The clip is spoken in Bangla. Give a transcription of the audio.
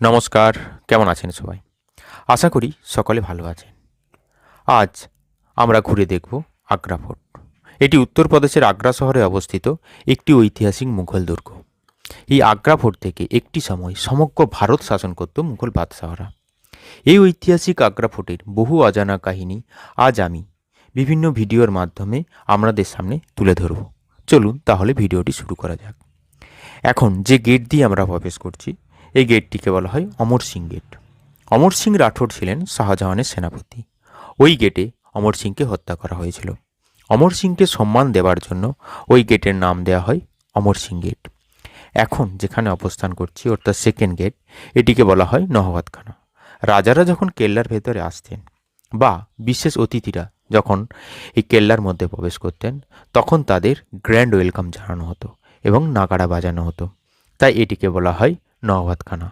নমস্কার, কেমন আছেন সবাই? আশা করি সকলে ভালো আছেন। আজ আমরা ঘুরে দেখব আগ্রা ফোর্ট। এটি উত্তরপ্রদেশের আগ্রা শহরে অবস্থিত একটি ঐতিহাসিক মুঘল দুর্গ। এই আগ্রা ফোর্ট থেকে একটি সময় সমগ্র ভারত শাসন করত মুঘল বাদশাহরা। এই ঐতিহাসিক আগ্রা ফোর্টের বহু অজানা কাহিনী আজ আমি বিভিন্ন ভিডিওর মাধ্যমে আপনাদের সামনে তুলে ধরব। চলুন তাহলে ভিডিওটি শুরু করা যাক। এখন যে গেট দিয়ে আমরা প্রবেশ করছি এই গেটটিকে বলা হয় অমর সিং গেট। অমর সিং রাঠোর ছিলেন শাহজাহানের সেনাপতি। ওই গেটে অমর সিংকে হত্যা করা হয়েছিল। অমর সিংকে সম্মান দেওয়ার জন্য ওই গেটের নাম দেওয়া হয় অমর সিং গেট। এখন যেখানে অবস্থান করছি, অর্থাৎ সেকেন্ড গেট এটিকে বলা হয় নহবতখানা। রাজারা যখন কেল্লার ভেতরে আসতেন বা বিশেষ অতিথিরা যখন এই কেল্লার মধ্যে প্রবেশ করতেন, তখন তাদের গ্র্যান্ড ওয়েলকাম জানানো হতো এবং নাগাড়া বাজানো হতো। তাই এটিকে বলা হয় নহবতখানা